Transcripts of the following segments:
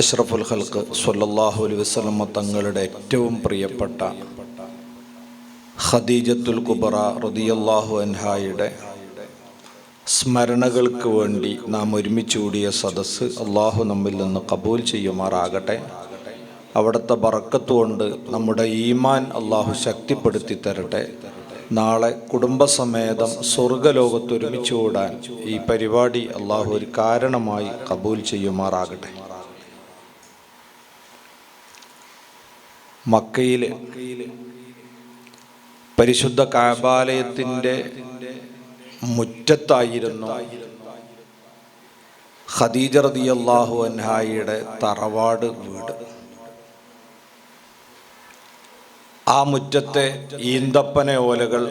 അഷ്റഫുൽ ഖൽക്ക് സ്വല്ലല്ലാഹു അലൈഹി വസല്ലം തങ്ങളുടെ ഏറ്റവും പ്രിയപ്പെട്ട ഖദീജത്തുൽ കുബറ റളിയല്ലാഹു അൻഹായുടെ സ്മരണകൾക്ക് വേണ്ടി നാം ഒരുമിച്ച് കൂടിയ സദസ്സ് അള്ളാഹു നമ്മിൽ നിന്ന് കബൂൽ ചെയ്യുമാറാകട്ടെ. അവിടുത്തെ ബറക്കത്ത് കൊണ്ട് നമ്മുടെ ഈമാൻ അള്ളാഹു ശക്തിപ്പെടുത്തി തരട്ടെ. നാളെ കുടുംബസമേതം കൂടാൻ ഈ പരിപാടി അള്ളാഹു ഒരു കാരണമായി കബൂൽ ചെയ്യുമാറാകട്ടെ. മക്കയിൽ പരിശുദ്ധ കാബാലയത്തിന്റെ മുറ്റത്തായിരുന്നു ഖദീജ റളിയല്ലാഹു അൻഹായിയുടെ തറവാട് വീട്. ആ മുറ്റത്തെ ഈന്തപ്പന ഓലകൾ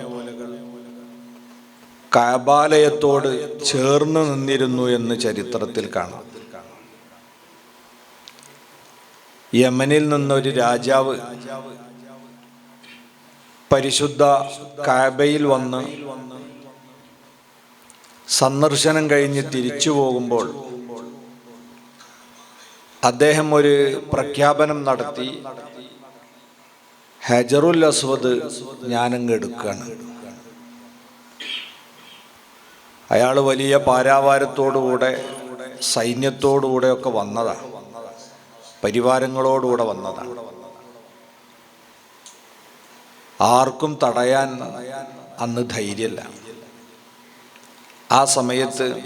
കാബാലയത്തോട് ചേർന്ന് നിന്നിരുന്നു എന്ന് ചരിത്രത്തിൽ കാണാം. യമനിൽ നിന്നൊരു രാജാവ് പരിശുദ്ധ കാബയിൽ വന്ന് സന്ദർശനം കഴിഞ്ഞ് തിരിച്ചു പോകുമ്പോൾ അദ്ദേഹം ഒരു പ്രഖ്യാപനം നടത്തി ഹജറുൽ അസ്വദ് ഞാനങ്ങ് എടുക്കുകയാണ് അയാൾ വലിയ പാരാവാരത്തോടുകൂടെ സൈന്യത്തോടുകൂടെ ഒക്കെ വന്നതാണ് പരിവാരങ്ങളോടുകൂടെ വന്നതാണ്. ആർക്കും തടയാൻ അന്ന് ധൈര്യമല്ല. ആ സമയത്ത്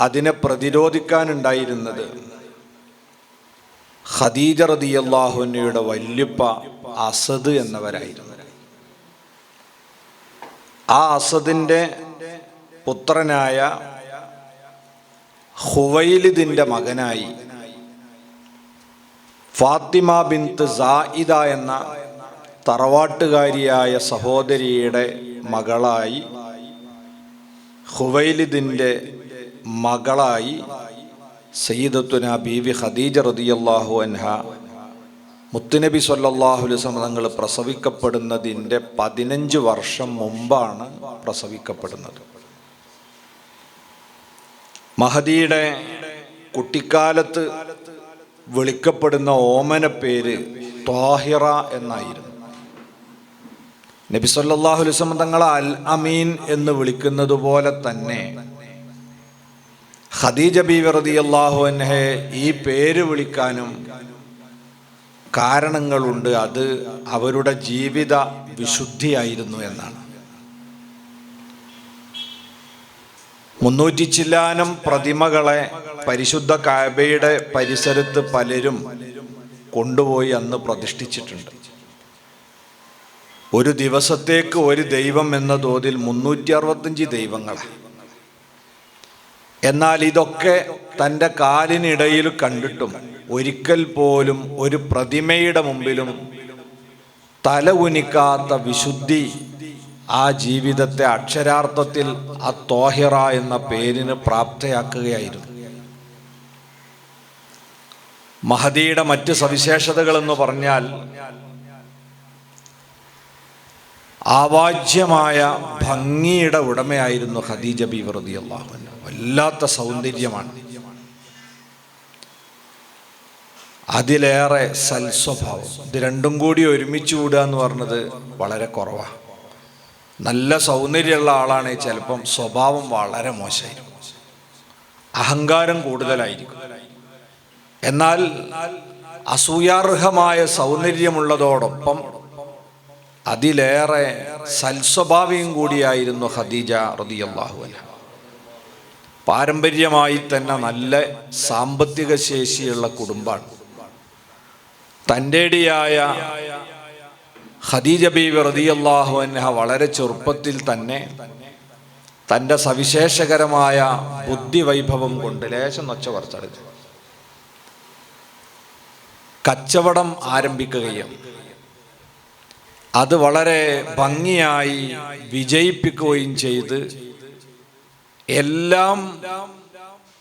അതിനെ പ്രതിരോധിക്കാനുണ്ടായിരുന്നത് ഖദീജ റതിയല്ലാഹുനയുടെ വല്യപ്പ അസദ് എന്നവരായിരുന്നു. ആ അസദിന്റെ പുത്രനായ ഹുവൈലിദിന്റെ മകനായി ഫാത്തിമ ബിന്ത് സായിദ എന്ന തറവാട്ടുകാരിയായ സഹോദരിയുടെ മകളായി ഹുവൈലിദിന്റെ മകളായി സയ്യിദത്തുന ബീവി ഖദീജ റതിയല്ലാഹു അൻഹ മുത്തുനബി വസല്ലം തങ്ങൾ പ്രസവിക്കപ്പെടുന്നതിന്റെ പതിനഞ്ച് വർഷം മുമ്പാണ് പ്രസവിക്കപ്പെടുന്നത്. മഹദിയുടെ കുട്ടിക്കാലത്ത് വിളിക്കപ്പെടുന്ന ഓമന പേര് ത്വാഹിറ എന്നായിരുന്നു. നബി സല്ലല്ലാഹു അലൈഹി വസല്ലം തങ്ങളെ അൽ അമീൻ എന്ന് വിളിക്കുന്നത് പോലെ തന്നെ ഖദീജ ബീവി അള്ളാഹു അൻഹെ ഈ പേര് വിളിക്കാനും കാരണങ്ങളുണ്ട്. അത് അവരുടെ ജീവിത വിശുദ്ധിയായിരുന്നു എന്നാണ്. മുന്നൂറ്റി ചില്ലാനം പ്രതിമകളെ പരിശുദ്ധ കാബയുടെ പരിസരത്ത് പലരും കൊണ്ടുപോയി അന്ന് പ്രതിഷ്ഠിച്ചിട്ടുണ്ട്. ഒരു ദിവസത്തേക്ക് ഒരു ദൈവം എന്ന തോതിൽ മുന്നൂറ്റി അറുപത്തഞ്ച് ദൈവങ്ങളാണ് എന്നാൽ ഇതൊക്കെ തന്റെ കാലിനിടയിൽ കണ്ടിട്ടും ഒരിക്കൽ പോലും ഒരു പ്രതിമയുടെ മുമ്പിലും തല ഉനിക്കാത്ത വിശുദ്ധി ആ ജീവിതത്തെ അക്ഷരാർത്ഥത്തിൽ ആ തോഹിറ എന്ന പേരിന് പ്രാപ്തയാക്കുകയായിരുന്നു. മഹദിയുടെ മറ്റ് സവിശേഷതകൾ എന്ന് പറഞ്ഞാൽ ആവാജ്യമായ ഭംഗിയുടെ ഉടമയായിരുന്നു ഖദീജ ബി വെറുതി അള്ളാഹു വല്ലാത്ത സൗന്ദര്യമാണ്. അതിലേറെ സൽസ്വഭാവം. ഇത് രണ്ടും കൂടി ഒരുമിച്ച് കൂടുക എന്ന് പറഞ്ഞത് വളരെ കുറവാണ് നല്ല സൗന്ദര്യമുള്ള ആളാണ്. ചിലപ്പം സ്വഭാവം വളരെ മോശമായിരിക്കും. അഹങ്കാരം കൂടുതലായിരിക്കും. എന്നാൽ അസൂയാർഹമായ സൗന്ദര്യമുള്ളതോടൊപ്പം അതിലേറെ സൽസ്വഭാവിയും കൂടിയായിരുന്നു ഖദീജ റതിയല്ലാഹു അൻഹ. പാരമ്പര്യമായി തന്നെ നല്ല സാമ്പത്തിക ശേഷിയുള്ള കുടുംബമാണ്. തന്റെടിയായ ഖദീജ ബീവി റതിയല്ലാഹു അൻഹ വളരെ ചെറുപ്പത്തിൽ തന്നെ തന്റെ സവിശേഷകരമായ ബുദ്ധിവൈഭവം കൊണ്ട് ലേശം നൊച്ച കുറച്ചെടുത്തു കച്ചവടം ആരംഭിക്കുകയും അത് വളരെ ഭംഗിയായി വിജയിപ്പിക്കുകയും ചെയ്ത് എല്ലാം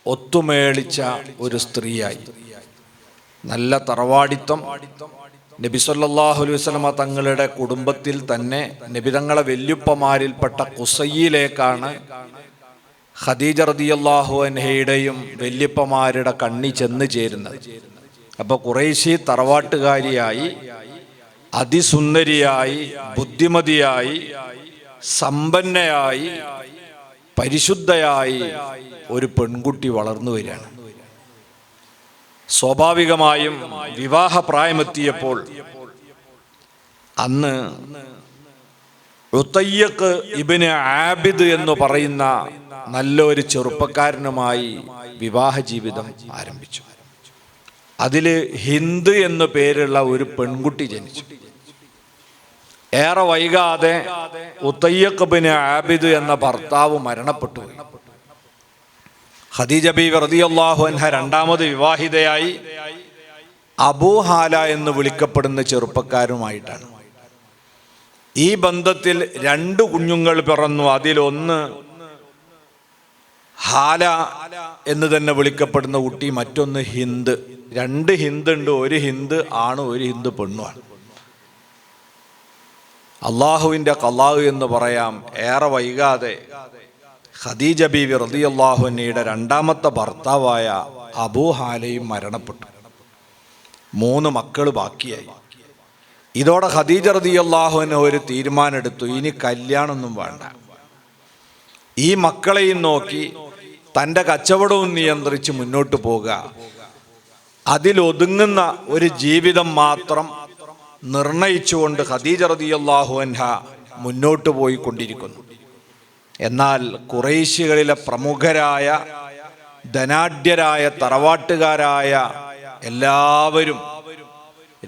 ഒത്തുമേളിച്ച ഒരു സ്ത്രീയായി. നല്ല തറവാടിത്തം. നബി സല്ലല്ലാഹു അലൈഹി തങ്ങളുടെ കുടുംബത്തിൽ തന്നെ നബിതങ്ങളെ വെല്ലുപ്പമാരിൽപ്പെട്ട കുസയിലേക്കാണ് ഖദീജ റളിയല്ലാഹു അൻഹയുടെയും വെല്ലുപ്പമാരുടെ കണ്ണി ചെന്ന് ചേരുന്നത്. അപ്പോൾ കുറേശ്ശി തറവാട്ടുകാരിയായി അതിസുന്ദരിയായി ബുദ്ധിമതിയായി സമ്പന്നയായി പരിശുദ്ധയായി ഒരു പെൺകുട്ടി വളർന്നു വരികയാണ്. സ്വാഭാവികമായും വിവാഹ പ്രായമെത്തിയപ്പോൾ അന്ന് ഋത്തയ്യക്ക് ഇബിന് ആബിദ് എന്ന് പറയുന്ന നല്ലൊരു ചെറുപ്പക്കാരനുമായി വിവാഹ ജീവിതം ആരംഭിച്ചു. അതിൽ ഹിന്ദ് എന്നു പേരുള്ള ഒരു പെൺകുട്ടി ജനിച്ചു. ഏറെ വൈകാതെ ഉത്തയ്യക്കബിന് ആബിദ് എന്ന ഭർത്താവ് മരണപ്പെട്ടു. ഖദീജ ബി റളിയല്ലാഹു അൻഹ രണ്ടാമത് വിവാഹിതയായി അബൂഹാല എന്ന് വിളിക്കപ്പെടുന്ന ചെറുപ്പക്കാരുമായിട്ടാണ്. ഈ ബന്ധത്തിൽ രണ്ട് കുഞ്ഞുങ്ങൾ പിറന്നു. അതിലൊന്ന് ഹാല എന്ന് തന്നെ വിളിക്കപ്പെടുന്ന കുട്ടി മറ്റൊന്ന് ഹിന്ദ്. രണ്ട് ഹിന്ദുണ്ട് ഒരു ഹിന്ദു ആണ് ഒരു ഹിന്ദു പെണ്ണുമാണ്. അള്ളാഹുവിന്റെ കള്ളാഹു എന്ന് പറയാം ഏറെ വൈകാതെ. ഖദീജ ബീവി റളിയല്ലാഹുവിനയുടെ രണ്ടാമത്തെ ഭർത്താവായ അബൂ ഹാലയും മരണപ്പെട്ടു. മൂന്ന് മക്കൾ ബാക്കിയായി. ഇതോടെ ഖദീജ അള്ളാഹുവിന് ഒരു തീരുമാനമെടുത്തു ഇനി കല്യാണമൊന്നും വേണ്ട. ഈ മക്കളെയും നോക്കി തന്റെ കച്ചവടവും നിയന്ത്രിച്ച് മുന്നോട്ട് പോകുക അതിലൊതുങ്ങുന്ന ഒരു ജീവിതം മാത്രം നിർണയിച്ചുകൊണ്ട് ഖദീജ റളിയല്ലാഹു അൻഹ മുന്നോട്ട് പോയിക്കൊണ്ടിരിക്കുന്നു. എന്നാൽ കുറേശ്യകളിലെ പ്രമുഖരായ ധനാഢ്യരായ തറവാട്ടുകാരായ എല്ലാവരും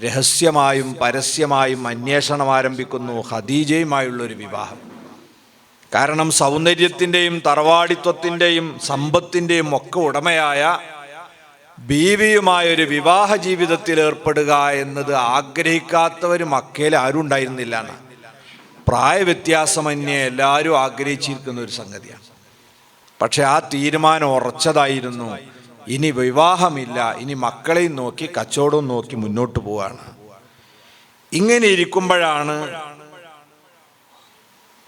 രഹസ്യമായും പരസ്യമായും അന്വേഷണം ആരംഭിക്കുന്നു ഖദീജയുമായുള്ളൊരു വിവാഹം. കാരണം സൗന്ദര്യത്തിന്റെയും തറവാടിത്വത്തിന്റെയും സമ്പത്തിന്റെയും ഒക്കെ ഉടമയായ ബീവിയുമായ ഒരു വിവാഹ ജീവിതത്തിൽ ഏർപ്പെടുക എന്നത് ആഗ്രഹിക്കാത്തവർ മക്കയിൽ ആരും ഉണ്ടായിരുന്നില്ല പ്രായവ്യത്യാസമന്യേ എല്ലാവരും ആഗ്രഹിച്ചിരിക്കുന്ന ഒരു സംഗതിയാണ് പക്ഷെ ആ തീരുമാനം ഉറച്ചതായിരുന്നു. ഇനി വിവാഹമില്ല ഇനി മക്കളെയും നോക്കി കച്ചവടവും നോക്കി മുന്നോട്ട് പോവാണ്. ഇങ്ങനെ ഇരിക്കുമ്പോഴാണ്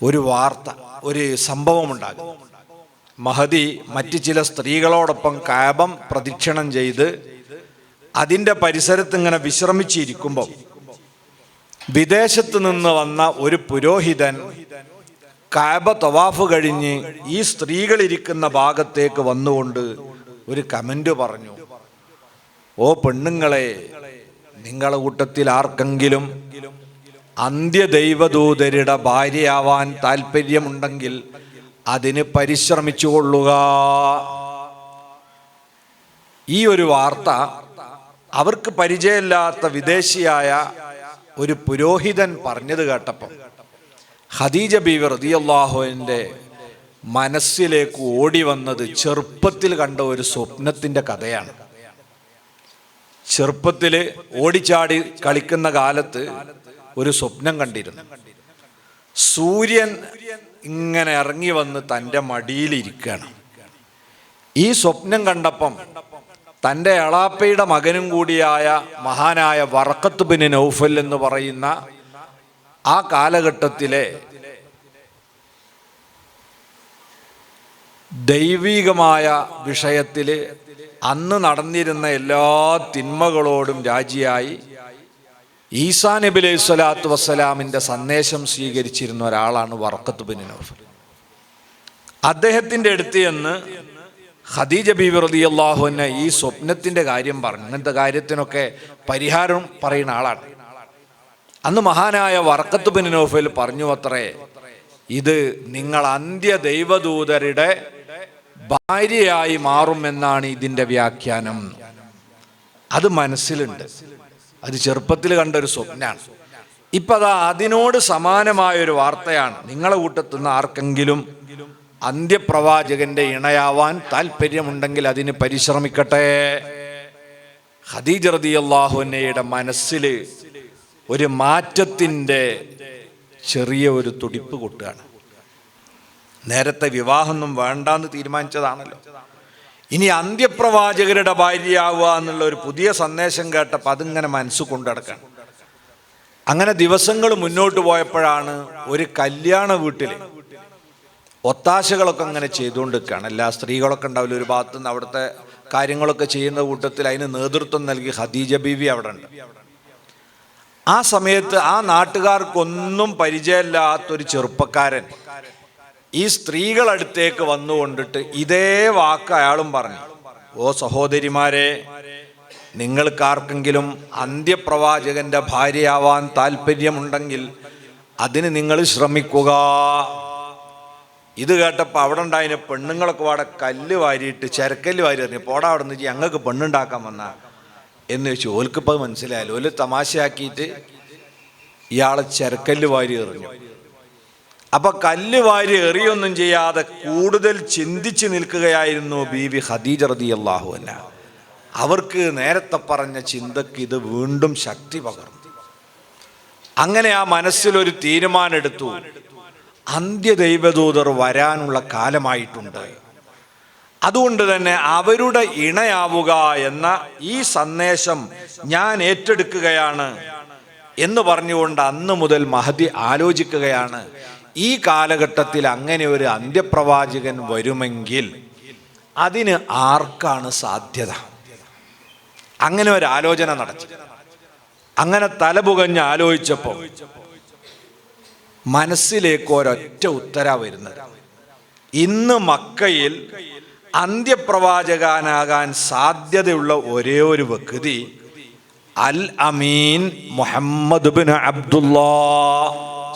ഒരു വാർത്ത ഒരു സംഭവം ഉണ്ടാകും മഹദി മറ്റ് ചില സ്ത്രീകളോടൊപ്പം കാബം പ്രദക്ഷിണം ചെയ്ത് അതിന്റെ പരിസരത്ത് ഇങ്ങനെ വിശ്രമിച്ചിരിക്കുമ്പോൾ വിദേശത്ത് നിന്ന് വന്ന ഒരു പുരോഹിതൻ കാബ തവാഫ് കഴിഞ്ഞ് ഈ സ്ത്രീകളിരിക്കുന്ന ഭാഗത്തേക്ക് വന്നുകൊണ്ട് ഒരു കമന്റ് പറഞ്ഞു ഓ പെണ്ണുങ്ങളെ നിങ്ങളുടെ കൂട്ടത്തിൽ ആർക്കെങ്കിലും അന്ത്യദൈവദൂതരുടെ ഭാര്യയാവാൻ താല്പര്യമുണ്ടെങ്കിൽ അതിന് പരിശ്രമിച്ചു കൊള്ളുക ഈ ഒരു വാർത്ത അവർക്ക് പരിചയമില്ലാത്ത വിദേശിയായ ഒരു പുരോഹിതൻ പറഞ്ഞത് കേട്ടപ്പം ഹദീജ ബീവി റതിയല്ലാഹുവിന്റെ മനസ്സിലേക്ക് ഓടി വന്നത് ചെറുപ്പത്തിൽ കണ്ട ഒരു സ്വപ്നത്തിന്റെ കഥയാണ്. ചെറുപ്പത്തിൽ ഓടിച്ചാടി കളിക്കുന്ന കാലത്ത് ഒരു സ്വപ്നം കണ്ടിരുന്നു. സൂര്യൻ ഇങ്ങനെ ഇറങ്ങി വന്ന് തന്റെ മടിയിലിരിക്കുകയാണ്. ഈ സ്വപ്നം കണ്ടപ്പം തന്റെ എളാപ്പയുടെ മകനും കൂടിയായ മഹാനായ വറക്കത്ത് ബിൻ നൗഫൽ എന്ന് പറയുന്ന ആ കാലഘട്ടത്തിലെ ദൈവികമായ വിഷയത്തിൽ അന്ന് നടന്നിരുന്ന എല്ലാ തിന്മകളോടും രാജിയായി ഈസാ നബി അലൈഹി സ്വലാത്തു വസ്സലാമിന്റെ സന്ദേശം സ്വീകരിച്ചിരുന്ന ഒരാളാണ് വറക്കത്ത് ബിൻ നൗഫൽ. അദ്ദേഹത്തിന്റെ അടുത്ത് എന്ന് ഖദീജ ബീബി റതി അള്ളാഹുവിനെ ഈ സ്വപ്നത്തിന്റെ കാര്യം പറഞ്ഞു. അങ്ങനത്തെ കാര്യത്തിനൊക്കെ പരിഹാരം പറയുന്ന ആളാണ്. അന്ന് മഹാനായ വർക്കത്ത് ബിൻ നോഫൽ പറഞ്ഞു അത്രേ ഇത് നിങ്ങൾ അന്ത്യ ദൈവദൂതരുടെ ഭാര്യയായി മാറുമെന്നാണ് ഇതിന്റെ വ്യാഖ്യാനം. അത് മനസ്സിലുണ്ട്. അത് ചെറുപ്പത്തിൽ കണ്ടൊരു സ്വപ്നമാണ് ഇപ്പം അത് അതിനോട് സമാനമായ ഒരു വാർത്തയാണ്. നിങ്ങളെ കൂട്ടത്തുനിന്ന് ആർക്കെങ്കിലും അന്ത്യപ്രവാചകന്റെ ഇണയാവാൻ താല്പര്യമുണ്ടെങ്കിൽ അതിന് പരിശ്രമിക്കട്ടെ. ഖദീജ റളിയല്ലാഹുവിനയുടെ മനസ്സിൽ ഒരു മാറ്റത്തിന്റെ ചെറിയ ഒരു തുടിപ്പ് കൊട്ടുകയാണ്. നേരത്തെ വിവാഹമൊന്നും വേണ്ടാന്ന് തീരുമാനിച്ചതാണല്ലോ. ഇനി അന്ത്യപ്രവാചകരുടെ ഭാര്യയാവുക എന്നുള്ള ഒരു പുതിയ സന്ദേശം കേട്ടപ്പോൾ അതിങ്ങനെ മനസ്സ് കൊണ്ടടക്കണം അങ്ങനെ ദിവസങ്ങൾ മുന്നോട്ട് പോയപ്പോഴാണ് ഒരു കല്യാണ വീട്ടിൽ ഒത്താശകളൊക്കെ അങ്ങനെ ചെയ്തുകൊണ്ടിരിക്കുകയാണ്. എല്ലാ സ്ത്രീകളൊക്കെ ഉണ്ടാവില്ല? ഒരു ഭാഗത്ത് നിന്ന് അവിടുത്തെ കാര്യങ്ങളൊക്കെ ചെയ്യുന്ന കൂട്ടത്തിൽ അതിന് നേതൃത്വം നൽകി ഖദീജ ബീവി അവിടെ ഉണ്ട്. ആ സമയത്ത് ആ നാട്ടുകാർക്കൊന്നും പരിചയമില്ലാത്തൊരു ചെറുപ്പക്കാരൻ ഈ സ്ത്രീകളടുത്തേക്ക് വന്നുകൊണ്ടിട്ട് ഇതേ വാക്ക് അയാളും പറഞ്ഞു. ഓ സഹോദരിമാരെ നിങ്ങൾക്കാർക്കെങ്കിലും അന്ത്യപ്രവാചകന്റെ ഭാര്യയാവാൻ താല്പര്യമുണ്ടെങ്കിൽ അതിന് നിങ്ങൾ ശ്രമിക്കുക. ഇത് കേട്ടപ്പോൾ അവിടെ ഉണ്ടായതിന് പെണ്ണുങ്ങളൊക്കെ അവിടെ കല്ല് വാരിയിട്ട് ചരക്കല്ല് വാരി എറിഞ്ഞു പോടാ അവിടെ നിന്ന് ഞങ്ങൾക്ക് പെണ്ണുണ്ടാക്കാൻ വന്ന. എന്ന് ചോദിച്ചു. ഓൽക്കിപ്പോൾ മനസ്സിലായാലും? ഓൽ തമാശയാക്കിയിട്ട് ഇയാളെ ചരക്കല്ല് വാരി എറിഞ്ഞു. അപ്പൊ കല്ല് വാരി എറിയൊന്നും ചെയ്യാതെ കൂടുതൽ ചിന്തിച്ചു നിൽക്കുകയായിരുന്നു ബീവി ഖദീജ റതി അള്ളാഹു അല്ല അവർക്ക് നേരത്തെ പറഞ്ഞ ചിന്തക്ക് ഇത് വീണ്ടും ശക്തി പകർന്നു. അങ്ങനെ ആ മനസ്സിലൊരു തീരുമാനമെടുത്തു അന്ത്യദൈവദൂതർ വരാനുള്ള കാലമായിട്ടുണ്ട്. അതുകൊണ്ട് തന്നെ അവരുടെ ഇണയാവുക എന്ന ഈ സന്ദേശം ഞാൻ ഏറ്റെടുക്കുകയാണ് എന്ന് പറഞ്ഞുകൊണ്ട് അന്ന് മുതൽ മഹതി ആലോചിക്കുകയാണ്. ഈ കാലഘട്ടത്തിൽ അങ്ങനെ ഒരു അന്ത്യപ്രവാചകൻ വരുമെങ്കിൽ അതിന് ആർക്കാണ് സാധ്യത? അങ്ങനെ ഒരു ആലോചന നടത്തി. അങ്ങനെ തലപുകഞ്ഞ് ആലോചിച്ചപ്പോൾ മനസ്സിലേക്ക് ഒരൊറ്റ ഉത്തര വരുന്നത്. ഇന്ന് മക്കയിൽ അന്ത്യപ്രവാചകനാകാൻ സാധ്യതയുള്ള ഒരേ ഒരു വ്യക്തി Al Amin Muhammad bin Abdullah.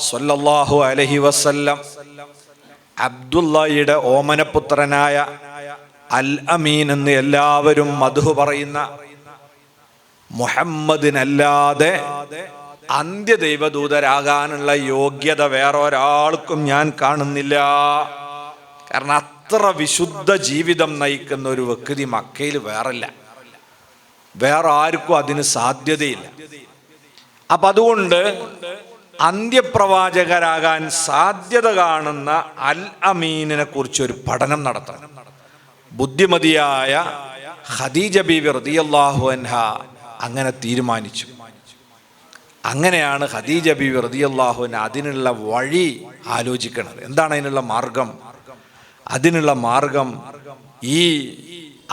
സല്ലല്ലാഹു അലഹി വസ്ല്ലം അബ്ദുല്ലായിയുടെ ഓമനപുത്രനായ അൽ അമീൻ എന്ന് എല്ലാവരും മധു പറയുന്ന മുഹമ്മദിനല്ലാതെ അന്ത്യദൈവദൂതരാകാനുള്ള യോഗ്യത വേറെ ഒരാൾക്കും ഞാൻ കാണുന്നില്ല. കാരണം അത്ര വിശുദ്ധ ജീവിതം നയിക്കുന്ന ഒരു വ്യക്തി മക്കയിൽ വേറല്ല. വേറെ ആർക്കും അതിന് സാധ്യതയില്ല. അപ്പൊ അതുകൊണ്ട് അന്ത്യപ്രവാചകരാകാൻ സാധ്യത കാണുന്ന അൽ അമീനിനെ കുറിച്ച് ഒരു പഠനം നടത്തണം. ബുദ്ധിമതിയായ ഖദീജ ബീവി റളിയല്ലാഹു അൻഹ അങ്ങനെ തീരുമാനിച്ചു. അങ്ങനെയാണ് ഖദീജ ബീവി റളിയല്ലാഹു അൻഹ അതിനുള്ള വഴി ആലോചിക്കുന്നത് എന്താണ് അതിനുള്ള മാർഗം? അതിനുള്ള മാർഗം ഈ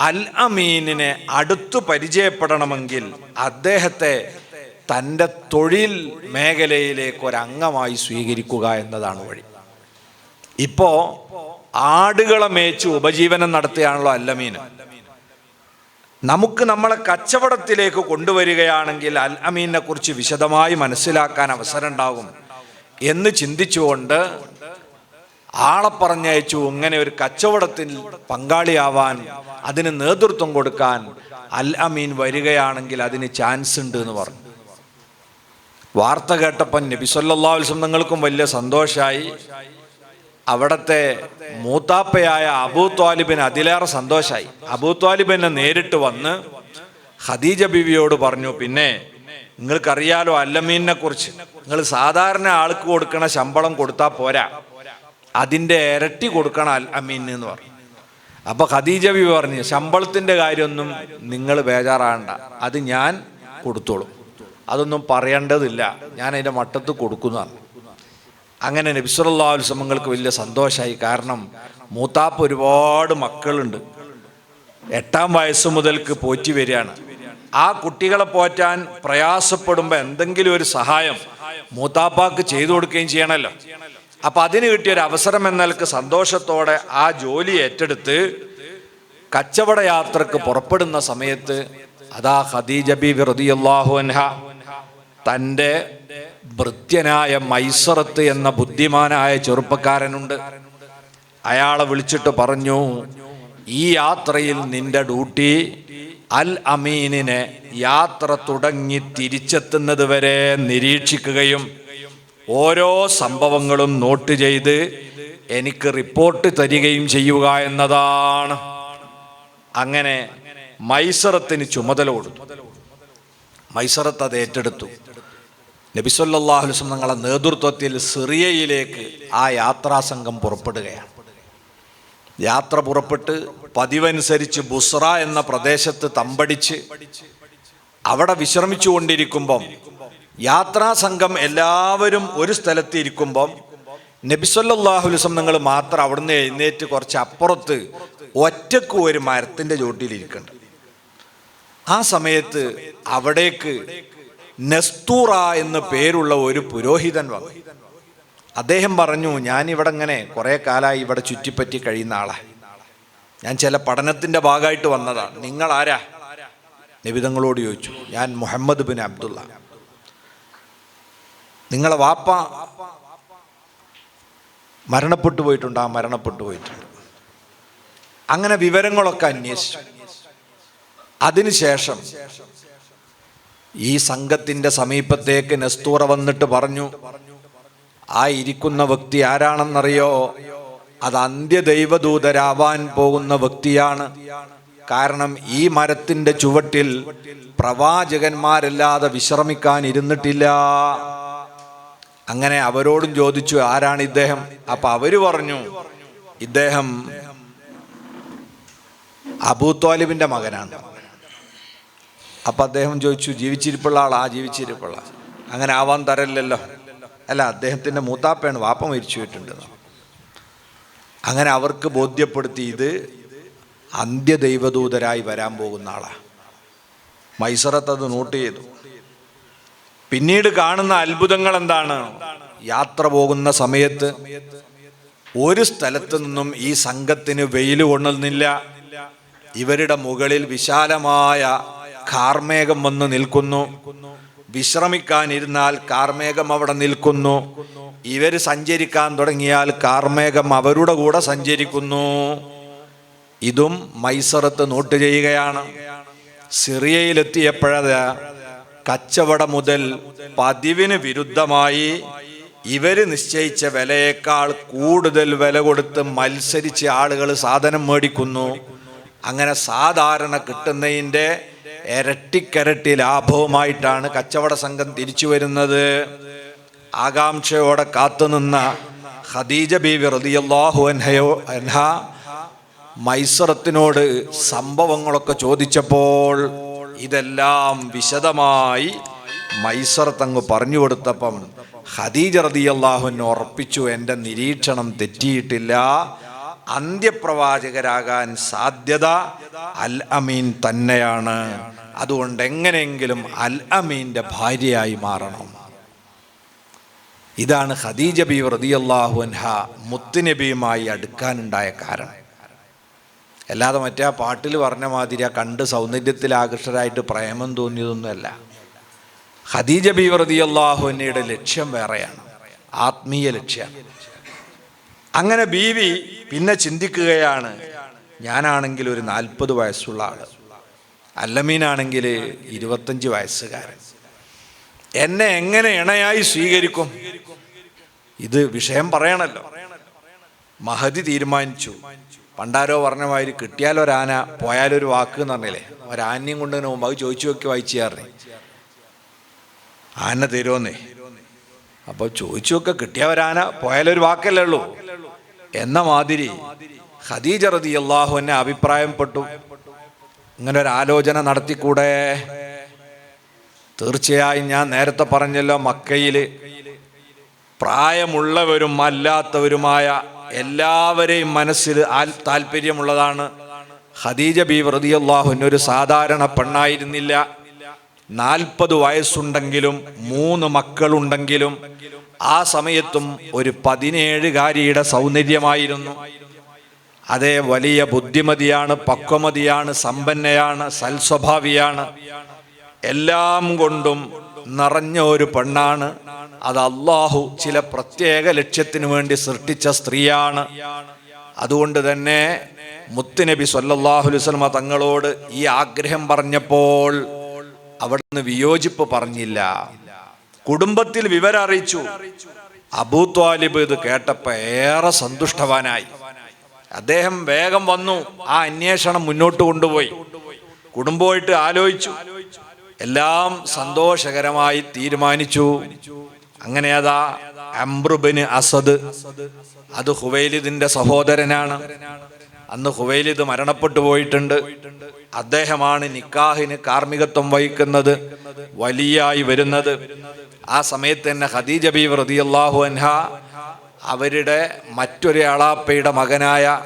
അൽ അമീനിനെ അടുത്തു പരിചയപ്പെടണമെങ്കിൽ അദ്ദേഹത്തെ തന്റെ തൊഴിൽ മേഖലയിലേക്ക് ഒരംഗമായി സ്വീകരിക്കുക എന്നതാണ് വഴി. ഇപ്പോ ആടുകളെ മേച്ച് ഉപജീവനം നടത്തുകയാണല്ലോ അല്ലമീന്. നമുക്ക് നമ്മളെ കച്ചവടത്തിലേക്ക് കൊണ്ടുവരികയാണെങ്കിൽ അൽ അമീനെ കുറിച്ച് വിശദമായി മനസ്സിലാക്കാൻ അവസരം ഉണ്ടാകും എന്ന് ചിന്തിച്ചുകൊണ്ട് ആളെ പറഞ്ഞയച്ചു ഇങ്ങനെ ഒരു കച്ചവടത്തിൽ പങ്കാളിയാവാൻ അതിന് നേതൃത്വം കൊടുക്കാൻ അൽ അമീൻ വരികയാണെങ്കിൽ അതിന് ചാൻസ് ഉണ്ട് എന്ന് പറഞ്ഞു. വാർത്ത കേട്ടപ്പോൾ നബി അലൈഹി വസല്ലം നിങ്ങൾക്കും വലിയ സന്തോഷമായി അവിടത്തെ മൂത്താപ്പയായ അബൂ ത്വാലിബിന് അതിലേറെ സന്തോഷമായി അബൂ ത്വാലിബിനെ നേരിട്ട് വന്ന് ഖദീജ ബിവിയോട് പറഞ്ഞു പിന്നെ നിങ്ങൾക്കറിയാലോ അല്ലമീനെ കുറിച്ച്. നിങ്ങൾ സാധാരണ ആൾക്ക് കൊടുക്കണ ശമ്പളം കൊടുത്താൽ പോരാ. അതിന്റെ ഇരട്ടി കൊടുക്കണം അൽ അമീൻ എന്ന് പറഞ്ഞു. അപ്പൊ ഖദീജ ബിവി പറഞ്ഞു ശമ്പളത്തിന്റെ കാര്യമൊന്നും നിങ്ങൾ ബേജാറാകണ്ട. അത് ഞാൻ കൊടുത്തോളൂ. അതൊന്നും പറയേണ്ടതില്ല. ഞാൻ അതിന്റെ മട്ടത്ത് കൊടുക്കുന്നതാണ്. അങ്ങനെ നബിസ്വല്ലാസ്ലമങ്ങൾക്ക് വലിയ സന്തോഷമായി. കാരണം മൂത്താപ്പ് ഒരുപാട് മക്കളുണ്ട്. എട്ടാം വയസ്സ് മുതൽക്ക് പോറ്റി വരികയാണ്. ആ കുട്ടികളെ പോറ്റാൻ പ്രയാസപ്പെടുമ്പോൾ എന്തെങ്കിലും ഒരു സഹായം മൂത്താപ്പാക്ക് ചെയ്തു കൊടുക്കുകയും ചെയ്യണമല്ലോ അപ്പം അതിന് കിട്ടിയ ഒരു അവസരം എന്നൽക്ക് സന്തോഷത്തോടെ ആ ജോലി ഏറ്റെടുത്ത് കച്ചവട യാത്രയ്ക്ക് പുറപ്പെടുന്ന സമയത്ത് അതാ ഖദീജ റളിയല്ലാഹു അൻഹ തന്റെ ഭൃത്യനായ മൈസറത്ത് എന്ന ബുദ്ധിമാനായ ചെറുപ്പക്കാരനുണ്ട്. അയാളെ വിളിച്ചിട്ട് പറഞ്ഞു ഈ യാത്രയിൽ നിന്റെ ഡ്യൂട്ടി അൽ അമീനിനെ യാത്ര തുടങ്ങി തിരിച്ചെത്തുന്നത് വരെ നിരീക്ഷിക്കുകയും ഓരോ സംഭവങ്ങളും നോട്ട് ചെയ്ത് എനിക്ക് റിപ്പോർട്ട് തരികയും ചെയ്യുക എന്നതാണ്. അങ്ങനെ മൈസറത്തിന് ചുമതല കൊടുത്തു. മൈസറത്ത് അത് ഏറ്റെടുത്തു. നബിസ്വല്ലാഹുലം തങ്ങളുടെ നേതൃത്വത്തിൽ സിറിയയിലേക്ക് ആ യാത്രാസംഘം പുറപ്പെടുകയാണ്. യാത്ര പുറപ്പെട്ട് പതിവനുസരിച്ച് ബുസ്ര എന്ന പ്രദേശത്ത് തമ്പടിച്ച് അവിടെ വിശ്രമിച്ചു കൊണ്ടിരിക്കുമ്പം യാത്രാസംഘം എല്ലാവരും ഒരു സ്ഥലത്ത് ഇരിക്കുമ്പം നബിസ്വല്ലാഹുലിസം നിങ്ങൾ മാത്രം അവിടുന്ന് എഴുന്നേറ്റ് കുറച്ച് അപ്പുറത്ത് ഒറ്റയ്ക്ക് ഒരു മരത്തിന്റെ ചോട്ടിലിരിക്കുന്നുണ്ട്. ആ സമയത്ത് അവിടേക്ക് നെസ്തൂറ എന്ന് പേരുള്ള ഒരു പുരോഹിതൻ വന്നു. അദ്ദേഹം പറഞ്ഞു ഞാൻ ഇവിടെ ഇങ്ങനെ കുറേ കാലമായി ഇവിടെ ചുറ്റിപ്പറ്റി കഴിയുന്ന ആളാ. ഞാൻ ചില പഠനത്തിന്റെ ഭാഗമായിട്ട് വന്നതാണ്. നിങ്ങൾ ആരാ? നിബിതങ്ങളോട് ചോദിച്ചു ഞാൻ മുഹമ്മദ് ബിൻ അബ്ദുള്ള. നിങ്ങളെ വാപ്പ മരണപ്പെട്ടു പോയിട്ടുണ്ട് ആ മരണപ്പെട്ടു പോയിട്ടുണ്ട്. അങ്ങനെ വിവരങ്ങളൊക്കെ അന്വേഷിച്ചു. അതിനുശേഷം ഈ സംഘത്തിന്റെ സമീപത്തേക്ക് നെസ്തൂറ വന്നിട്ട് പറഞ്ഞു ആ ഇരിക്കുന്ന വ്യക്തി ആരാണെന്നറിയോ? അത് അന്ത്യദൈവദൂതരാവാൻ പോകുന്ന വ്യക്തിയാണ്. കാരണം ഈ മരത്തിന്റെ ചുവട്ടിൽ പ്രവാചകന്മാരല്ലാതെ വിശ്രമിക്കാൻ ഇരുന്നിട്ടില്ല. അങ്ങനെ അവരോടും ചോദിച്ചു ആരാണ് ഇദ്ദേഹം? അപ്പൊ അവർ പറഞ്ഞു ഇദ്ദേഹം അബൂത്വാലിബിന്റെ മകനാണ്. അപ്പൊ അദ്ദേഹം ചോദിച്ചു ജീവിച്ചിരിപ്പുള്ള ആളാ ജീവിച്ചിരിപ്പുള്ള അങ്ങനെ ആവാൻ തരല്ലല്ലോ അല്ല അദ്ദേഹത്തിന്റെ മൂത്താപ്പയാണ് വാപ്പ മരിച്ചു പോയിട്ടുണ്ട് അങ്ങനെ അവർക്ക് ബോധ്യപ്പെടുത്തി ഇത് അന്ത്യദൈവദൂതരായി വരാൻ പോകുന്ന ആളാ. മൈസറത്ത് അത് നോട്ട് ചെയ്തു. പിന്നീട് കാണുന്ന അത്ഭുതങ്ങൾ എന്താണ്? യാത്ര പോകുന്ന സമയത്ത് ഒരു സ്ഥലത്തു നിന്നും ഈ സംഘത്തിന് വെയിൽ കൊണ്ടുന്നില്ല ഇവരുടെ മുകളിൽ വിശാലമായ കാർമേഘം വന്ന് നിൽക്കുന്നു. വിശ്രമിക്കാനിരുന്നാൽ കാർമേഘം അവിടെ നിൽക്കുന്നു. ഇവർ സഞ്ചരിക്കാൻ തുടങ്ങിയാൽ കാർമേഘം അവരുടെ കൂടെ സഞ്ചരിക്കുന്നു. ഇതും മൈസറത്ത് നോട്ട് ചെയ്യുകയാണ്. സിറിയയിലെത്തിയപ്പോഴത് കച്ചവടം മുതൽ പതിവിന് വിരുദ്ധമായി ഇവർ നിശ്ചയിച്ച വിലയേക്കാൾ കൂടുതൽ വില കൊടുത്ത് മത്സരിച്ച് ആളുകൾ സാധനം മേടിക്കുന്നു. അങ്ങനെ സാധാരണ കിട്ടുന്നതിന്റെ ഇരട്ടിക്കരട്ടി ലാഭവുമായിട്ടാണ് കച്ചവട സംഘം തിരിച്ചു വരുന്നത്. ആകാംക്ഷയോടെ കാത്തുനിന്ന ഖദീജ ബീവി റളിയല്ലാഹു അൻഹയോ അൻഹ മൈസറത്തിനോട് സംഭവങ്ങളൊക്കെ ചോദിച്ചപ്പോൾ ഇതെല്ലാം വിശദമായി മൈസറത്തങ്ങ് പറഞ്ഞു കൊടുത്തപ്പം ഖദീജ റതിയല്ലാഹുവിനെ ഉറപ്പിച്ചു എന്റെ നിരീക്ഷണം തെറ്റിയിട്ടില്ല. അന്ത്യപ്രവാചകരാകാൻ സാധ്യത അൽ അമീൻ തന്നെയാണ്. അതുകൊണ്ട് എങ്ങനെയെങ്കിലും അൽ അമീന്റെ ഭാര്യയായി മാറണം. ഇതാണ് ഖദീജ ബി റതിയല്ലാഹു അൻഹ മുത്തുനബിയുമായി അടുക്കാനുണ്ടായ കാരണം. അല്ലാതെ മറ്റേ ആ പാട്ടിൽ പറഞ്ഞ മാതിരി ആ കണ്ട് സൗന്ദര്യത്തിൽ ആകൃഷ്ടരായിട്ട് പ്രേമം തോന്നിയതൊന്നുമല്ല. ഖദീജ ബി റതിയല്ലാഹുവിനയുടെ ലക്ഷ്യം വേറെയാണ്. ആത്മീയ ലക്ഷ്യമാണ് അങ്ങനെ ബീവി പിന്നെ ചിന്തിക്കുകയാണ് ഞാനാണെങ്കിൽ ഒരു നാൽപ്പത് വയസ്സുള്ള ആൾ. അല്ലമീനാണെങ്കിൽ ഇരുപത്തഞ്ച് വയസ്സുകാരൻ. എന്നെ എങ്ങനെ ഇണയായി സ്വീകരിക്കും? ഇത് വിഷയം പറയണല്ലോ. മഹതി തീരുമാനിച്ചു. പണ്ടാരോ പറഞ്ഞ മാതിരി കിട്ടിയാലൊരാന പോയാലൊരു വാക്ക് എന്ന് പറഞ്ഞില്ലേ? ഒരാനയും കൊണ്ട് പോകുമ്പോൾ അത് ചോദിച്ചു നോക്കി വായിച്ചു ചേർന്നെ ആന തരുമെന്നേ അപ്പോൾ ചോദിച്ചൊക്കെ കിട്ടിയ ഒരാന പോയാലൊരു വാക്കല്ലേ ഉള്ളൂ. എന്ന മാതിരി ഖദീജ റതി അള്ളാഹു എന്നെ അഭിപ്രായപ്പെട്ടു. ഇങ്ങനെ ഒരു ആലോചന നടത്തിക്കൂടെ? തീർച്ചയായും ഞാൻ നേരത്തെ പറഞ്ഞല്ലോ മക്കയിൽ പ്രായമുള്ളവരും അല്ലാത്തവരുമായ എല്ലാവരെയും മനസ്സിൽ ആൽ താല്പര്യമുള്ളതാണ്. ഖദീജ ബി റതിയല്ലാഹുവിന് ഒരു സാധാരണ പെണ്ണായിരുന്നില്ല. നാൽപ്പത് വയസ്സുണ്ടെങ്കിലും മൂന്ന് മക്കളുണ്ടെങ്കിലും ആ സമയത്തും ഒരു പതിനേഴുകാരിയുടെ സൗന്ദര്യമായിരുന്നു. അതേ വലിയ ബുദ്ധിമതിയാണ് പക്വമതിയാണ് സമ്പന്നയാണ് സൽസ്വഭാവിയാണ്. എല്ലാം കൊണ്ടും നിറഞ്ഞ ഒരു പെണ്ണാണ്. അത് അള്ളാഹു ചില പ്രത്യേക ലക്ഷ്യത്തിന് വേണ്ടി സൃഷ്ടിച്ച സ്ത്രീയാണ്. അതുകൊണ്ട് തന്നെ മുത്തുനബി വസല്ലമ തങ്ങളോട് ഈ ആഗ്രഹം പറഞ്ഞപ്പോൾ അവിടുന്ന് വിയോജിപ്പ് പറഞ്ഞില്ല. കുടുംബത്തിൽ വിവരം അറിയിച്ചു അബൂ ത്വാലിബ് ഇത് കേട്ടപ്പോൾ ഏറെ സന്തുഷ്ടവാനായി. അദ്ദേഹം വേഗം വന്നു. ആ അന്വേഷണം മുന്നോട്ട് കൊണ്ടുപോയി. കുടുംബമായിട്ട് ആലോചിച്ചു. എല്ലാം സന്തോഷകരമായി തീരുമാനിച്ചു. അങ്ങനെ അതാ അംബ്രുബിന് അസദ്. അത് ഹുവൈലിദിന്റെ സഹോദരനാണ്. അന്ന് ഹുവൈലിദ് മരണപ്പെട്ടു പോയിട്ടുണ്ട്. അദ്ദേഹമാണ് നിക്കാഹിന് കാർമ്മികത്വം വഹിക്കുന്നത്. വലിയായി വരുന്നത്. ആ സമയത്ത് തന്നെ ഖദീജ ബി റളിയല്ലാഹു അൻഹ അവരുടെ മറ്റൊരു അളാപ്പയുടെ മകനായ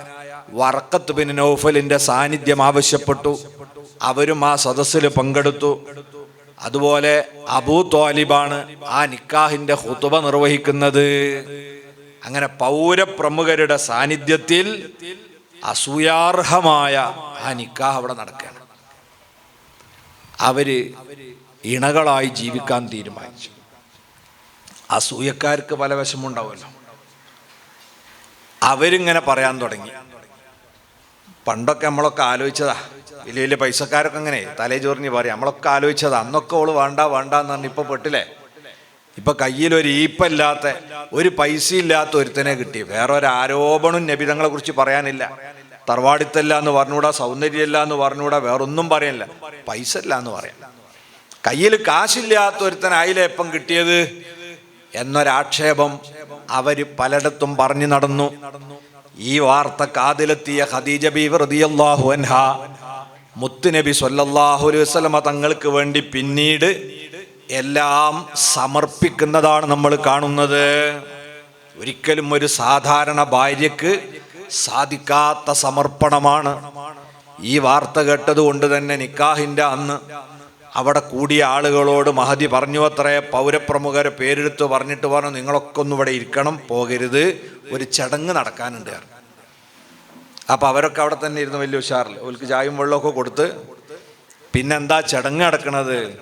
വർക്കത്ത് ബിൻ നൗഫലിന്റെ സാന്നിധ്യം ആവശ്യപ്പെട്ടു. അവരും ആ സദസ്സിൽ പങ്കെടുത്തു. അതുപോലെ അബൂ ത്വാലിബാണ് ആ നിക്കാഹിന്റെ ഹുതുബ നിർവഹിക്കുന്നത്. അങ്ങനെ പൗരപ്രമുഖരുടെ സാന്നിധ്യത്തിൽ അസൂയാർഹമായ ആ നിക്കാഹ് അവിടെ നടക്കുകയാണ്. അവർ ഇണകളായി ജീവിക്കാൻ തീരുമാനിച്ചു. അസൂയക്കാർക്ക് പല വിഷമുണ്ടാവുമല്ലോ അവരിങ്ങനെ പറയാൻ തുടങ്ങി. പണ്ടൊക്കെ നമ്മളൊക്കെ ആലോചിച്ചതാ. വലിയ വലിയ പൈസക്കാരൊക്കെ അങ്ങനെ തലേ ചോറിഞ്ഞ് പറയാം. നമ്മളൊക്കെ ആലോചിച്ചതാ. അന്നൊക്കെ ഓൾ വേണ്ട വേണ്ട എന്ന് പറഞ്ഞ് ഇപ്പൊ പെട്ടില്ലേ? ഇപ്പൊ കയ്യിൽ ഒരു ഈപ്പല്ലാത്ത ഒരു പൈസ ഇല്ലാത്ത ഒരുത്തനെ കിട്ടി. വേറെ ഒരു ആരോപണവും നബിതങ്ങളെ കുറിച്ച് പറയാനില്ല. തറവാടിത്തല്ല എന്ന് പറഞ്ഞുകൂടാ സൗന്ദര്യമല്ല എന്ന് പറഞ്ഞുകൂടാ വേറൊന്നും പറയാനില്ല പൈസ ഇല്ല എന്ന് പറയാം. കയ്യിൽ കാശില്ലാത്ത ഒരുത്തനായില്ലേ എപ്പം കിട്ടിയത്? എന്നൊരാക്ഷേപം അവർ പലയിടത്തും പറഞ്ഞു നടന്നു. ഈ വാർത്ത കാതിലെത്തിയ ഖദീജ ബി റളിയല്ലാഹു അൻഹ മുത്തുനബി സ്വല്ലല്ലാഹു അലൈഹി വസല്ലമ തങ്ങൾക്ക് വേണ്ടി പിന്നീട് എല്ലാം സമർപ്പിക്കുന്നതാണ് നമ്മൾ കാണുന്നത്. ഒരിക്കലും ഒരു സാധാരണ ഭാര്യക്ക് സാധിക്കാത്ത സമർപ്പണമാണ്. ഈ വാർത്ത കേട്ടതുകൊണ്ട് തന്നെ നിക്കാഹിന്റെ അന്ന് അവിടെ കൂടിയ ആളുകളോട് മഹതി പറഞ്ഞു അത്രേ പൗരപ്രമുഖരെ പേരെടുത്ത് പറഞ്ഞിട്ട് പറഞ്ഞു നിങ്ങളൊക്കെ ഒന്നും ഇവിടെ ഇരിക്കണം പോകരുത്. ഒരു ചടങ്ങ് നടക്കാനുണ്ട്. അപ്പം അവരൊക്കെ അവിടെ തന്നെ ഇരുന്ന് വലിയ ഉഷാറിൽ അവർക്ക് ചായയും വെള്ളമൊക്കെ കൊടുത്ത്. പിന്നെന്താ ചടങ്ങ് നടക്കണത്?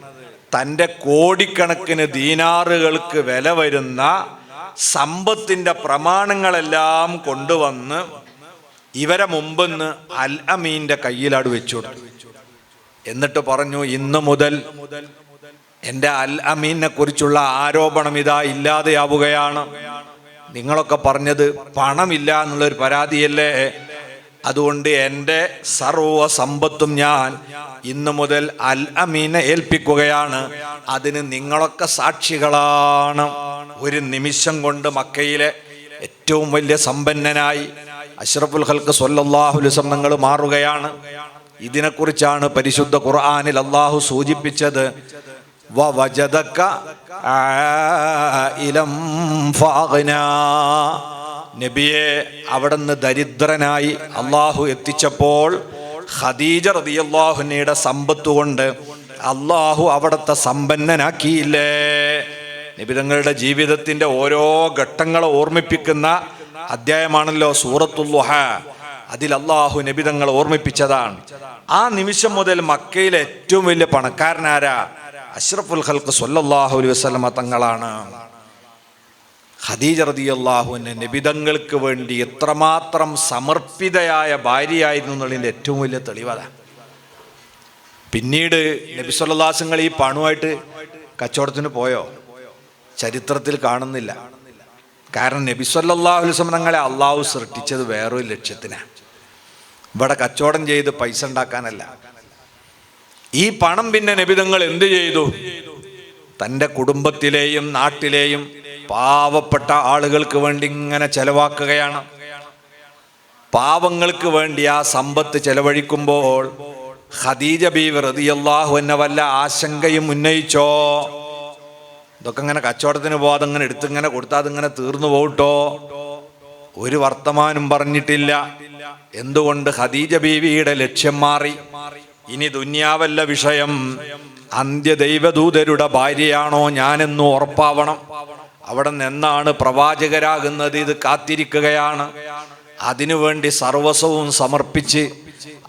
തന്റെ കോടിക്കണക്കിന് ദീനാറുകൾക്ക് വില വരുന്ന സമ്പത്തിന്റെ പ്രമാണങ്ങളെല്ലാം കൊണ്ടുവന്ന് ഇവരെ മുമ്പെന്ന് അൽ അമീന്റെ കയ്യിലാട് വെച്ചു കൊടുത്തു. എന്നിട്ട് പറഞ്ഞു ഇന്ന് മുതൽ എന്റെ അൽ അമീനെ കുറിച്ചുള്ള ആരോപണം ഇതാ ഇല്ലാതെയാവുകയാണ്. നിങ്ങളൊക്കെ പറഞ്ഞത് പണമില്ല എന്നുള്ളൊരു പരാതിയല്ലേ? അതുകൊണ്ട് എന്റെ സർവ സമ്പത്തും ഞാൻ ഇന്ന് മുതൽ അൽ അമീനെ ഏൽപ്പിക്കുകയാണ്. അതിന് നിങ്ങളൊക്കെ സാക്ഷികളാണ്. ഒരു നിമിഷം കൊണ്ട് മക്കയിലെ ഏറ്റവും വലിയ സമ്പന്നനായി അഷ്റഫുൽ ഹൽക്ക് സൊല്ലാഹുലിസം നിങ്ങൾ മാറുകയാണ്. ഇതിനെക്കുറിച്ചാണ് പരിശുദ്ധ ഖുർആാനിൽ അള്ളാഹു സൂചിപ്പിച്ചത്. നബിയെ അവിടുന്ന് ദരിദ്രനായി അള്ളാഹു എത്തിച്ചപ്പോൾ ഖദീജ റളിയല്ലാഹുവിന്റെ സമ്പത്ത് കൊണ്ട് അള്ളാഹു അവിടുത്തെ സമ്പന്നനാക്കിയില്ലേ? നിബിതങ്ങളുടെ ജീവിതത്തിന്റെ ഓരോ ഘട്ടങ്ങളെ ഓർമ്മിപ്പിക്കുന്ന അധ്യായമാണല്ലോ സൂറത്തുല്ലുഹ അതിൽ അള്ളാഹു നബിതങ്ങൾ ഓർമ്മിപ്പിച്ചതാണ്. ആ നിമിഷം മുതൽ മക്കയിലെ ഏറ്റവും വലിയ പണക്കാരനാരാ? അഷ്റഫുൽ ഹൽക്ക് സൊല്ലാഹു അലൈഹി വസ്ലമ തങ്ങളാണ്. ഖദീജ അള്ളാഹുവിന് നിബിതങ്ങൾക്ക് വേണ്ടി എത്രമാത്രം സമർപ്പിതയായ ഭാര്യയായിരുന്നു എന്നുള്ളതിന്റെ ഏറ്റവും വലിയ തെളിവത പിന്നീട് നബി സല്ലാസങ്ങൾ ഈ പണുമായിട്ട് കച്ചവടത്തിന് പോയോ? ചരിത്രത്തിൽ കാണുന്നില്ല. കാരണം നബി അലൈഹി തങ്ങളെ അള്ളാഹു സൃഷ്ടിച്ചത് വേറൊരു ലക്ഷ്യത്തിനാണ് ഇവിടെ കച്ചവടം ചെയ്ത് പൈസ ഉണ്ടാക്കാനല്ല. ഈ പണം പിന്നെ നബിതങ്ങൾ എന്ത് ചെയ്തു? തന്റെ കുടുംബത്തിലെയും നാട്ടിലെയും പാവപ്പെട്ട ആളുകൾക്ക് വേണ്ടി ഇങ്ങനെ ചെലവാക്കുകയാണ്. പാവങ്ങൾക്ക് വേണ്ടി ആ സമ്പത്ത് ചെലവഴിക്കുമ്പോൾ ഖദീജ ബി റളിയല്ലാഹു എന്ന വല്ല ആശങ്കയും ഉന്നയിച്ചോ? ഇതൊക്കെ ഇങ്ങനെ കച്ചവടത്തിന് പോകാതെ ഇങ്ങനെ എടുത്തിങ്ങനെ കൊടുത്താൽ അതിങ്ങനെ തീർന്നു പോകട്ടോ? ഒരു വർത്തമാനം പറഞ്ഞിട്ടില്ല. എന്തുകൊണ്ട് ഖദീജ ബീവിയുടെ ലക്ഷ്യം മാറി? ഇനി ദുന്യാവല്ല വിഷയം. അന്ത്യ ദൈവദൂതരുടെ ഭാര്യയാണോ ഞാനെന്ന് ഉറപ്പാവണം. അവിടെ നിന്നാണ് പ്രവാചകരാകുന്നത് ഇത് കാത്തിരിക്കുകയാണ്. അതിനുവേണ്ടി സർവസ്വവും സമർപ്പിച്ച്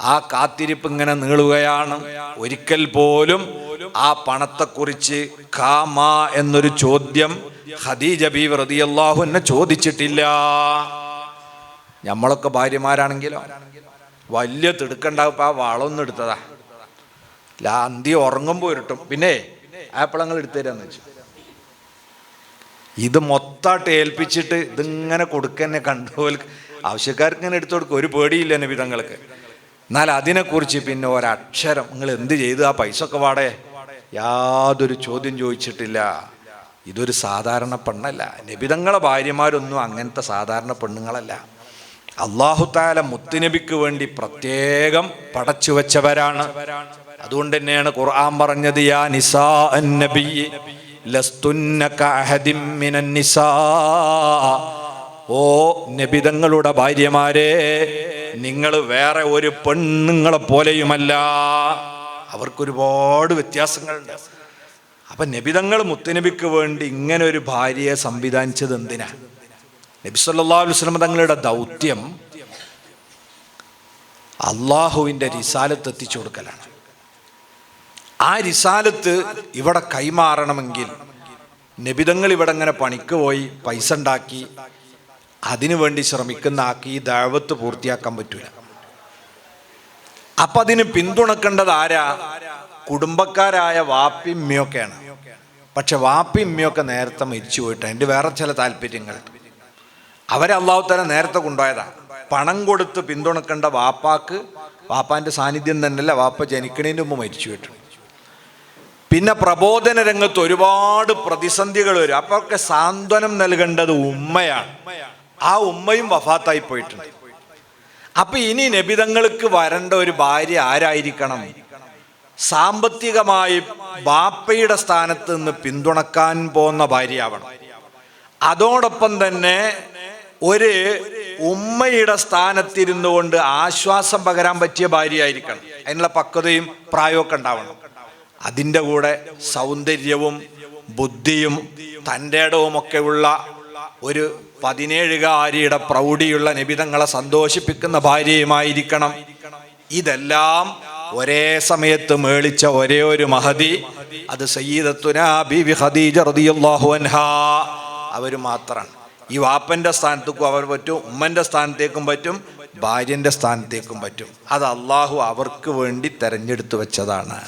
ആ കാത്തിരിപ്പ് ഇങ്ങനെ നീളുകയാണ്. ഒരിക്കൽ പോലും ആ പണത്തെക്കുറിച്ച് കാമ എന്നൊരു ചോദ്യം ഖദീജ ബി റളിയല്ലാഹു എന്നെ ചോദിച്ചിട്ടില്ല. നമ്മളൊക്കെ ഭാര്യമാരാണെങ്കിലോ? വലിയ തിടുക്കണ്ടാവും ആ വളമൊന്നും എടുത്തതാ. ലാന്തി ഉറങ്ങുമ്പോൾ ഇരുട്ടും പിന്നെ ആപ്പിളങ്ങൾ എടുത്തു തരാന്ന് വെച്ചു. ഇത് മൊത്തമായിട്ട് ഏൽപ്പിച്ചിട്ട് ഇതിങ്ങനെ കൊടുക്കന്നെ കണ്ടുപോലെ ആവശ്യക്കാർക്ക് ഇങ്ങനെ എടുത്തു കൊടുക്കും. ഒരു പേടിയില്ല എന്നെ വിധങ്ങൾക്ക് എന്നാൽ അതിനെക്കുറിച്ച് പിന്നെ ഒരക്ഷരം നിങ്ങൾ എന്ത് ചെയ്തു? ആ പൈസ ഒക്കെ വാടേ. യാതൊരു ചോദ്യം ചോദിച്ചിട്ടില്ല. ഇതൊരു സാധാരണ പെണ്ണല്ല. നബിതങ്ങളെ ഭാര്യമാരൊന്നും അങ്ങനത്തെ സാധാരണ പെണ്ണുങ്ങളല്ല. അള്ളാഹുത്താല മുത്തുനബിക്ക് വേണ്ടി പ്രത്യേകം പടച്ചു വെച്ചവരാണ് അതുകൊണ്ട് തന്നെയാണ് ഖുർആൻ പറഞ്ഞത് യാ നിസാ നബി ഓ നബിതങ്ങളുടെ ഭാര്യമാരെ നിങ്ങൾ വേറെ ഒരു പെണ്ണുങ്ങളെ പോലെയുമല്ല. അവർക്കൊരുപാട് വ്യത്യാസങ്ങളുണ്ട്. അപ്പൊ നബിതങ്ങൾ മുത്തുനബിക്ക് വേണ്ടി ഇങ്ങനെ ഒരു ഭാര്യയെ സംവിധാനിച്ചത് എന്തിനാ? നബി അലൈഹി വസല്ലം തങ്ങളുടെ ദൗത്യം അള്ളാഹുവിന്റെ റിസാലത്ത് എത്തിച്ചു കൊടുക്കലാണ്. ആ റിസാലത്ത് ഇവിടെ കൈമാറണമെങ്കിൽ നബിതങ്ങൾ ഇവിടെ ഇങ്ങനെ പണിക്ക് പോയി പൈസ ഉണ്ടാക്കി അതിനു വേണ്ടി ശ്രമിക്കുന്ന ആക്കി ഈ പൂർത്തിയാക്കാൻ പറ്റൂല. അപ്പൊ അതിന് പിന്തുണക്കേണ്ടത് ആരാ? കുടുംബക്കാരായ വാപ്പി ഉമ്മയൊക്കെയാണ് പക്ഷെ വാപ്പി ഉമ്മയൊക്കെ നേരത്തെ മരിച്ചു പോയിട്ടാണ്. എന്റെ വേറെ ചില താല്പര്യങ്ങൾ. അവരെ തന്നെ നേരത്തെ കൊണ്ടുപോയതാണ് പണം കൊടുത്ത് പിന്തുണക്കേണ്ട വാപ്പാക്ക് വാപ്പാന്റെ സാന്നിധ്യം തന്നെയല്ല? വാപ്പ ജനിക്കണേന് മുമ്പ് മരിച്ചു പോയിട്ടുണ്ട്. പിന്നെ പ്രബോധന രംഗത്ത് ഒരുപാട് പ്രതിസന്ധികൾ വരും. അപ്പൊക്കെ സാന്ത്വനം നൽകേണ്ടത് ഉമ്മയാണ്. ആ ഉമ്മയും വഫാത്തായി പോയിട്ടുണ്ട്. അപ്പൊ ഇനി നബിതങ്ങൾക്ക് വരേണ്ട ഒരു ഭാര്യ ആരായിരിക്കണം? സാമ്പത്തികമായി ബാപ്പയുടെ സ്ഥാനത്ത് നിന്ന് പിന്തുണക്കാൻ പോകുന്ന ഭാര്യയാവണം. അതോടൊപ്പം തന്നെ ഒരു ഉമ്മയുടെ സ്ഥാനത്തിരുന്നു കൊണ്ട് ആശ്വാസം പകരാൻ പറ്റിയ ഭാര്യയായിരിക്കണം. അതിനുള്ള പക്വതയും പ്രായമൊക്കെ ഉണ്ടാവണം. അതിന്റെ കൂടെ സൗന്ദര്യവും ബുദ്ധിയും തന്റെ ഇടവുമൊക്കെ ഉള്ള ഒരു പതിനേഴുകാരിയുടെ പ്രൗഢിയുള്ള നിബിതങ്ങളെ സന്തോഷിപ്പിക്കുന്ന ഭാര്യയുമായിരിക്കണം. ഇതെല്ലാം ഒരേ സമയത്ത് മേളിച്ച ഒരേ ഒരു മഹതി അത് സയ്യിദത്തുന ഖദീജ റളിയല്ലാഹു അവർ മാത്രമാണ് ഈ വാപ്പന്റെ സ്ഥാനത്തേക്കും അവർ പറ്റും ഉമ്മന്റെ സ്ഥാനത്തേക്കും പറ്റും ഭാര്യന്റെ സ്ഥാനത്തേക്കും പറ്റും. അത് അള്ളാഹു അവർക്ക് വേണ്ടി തെരഞ്ഞെടുത്തു വെച്ചതാണ്.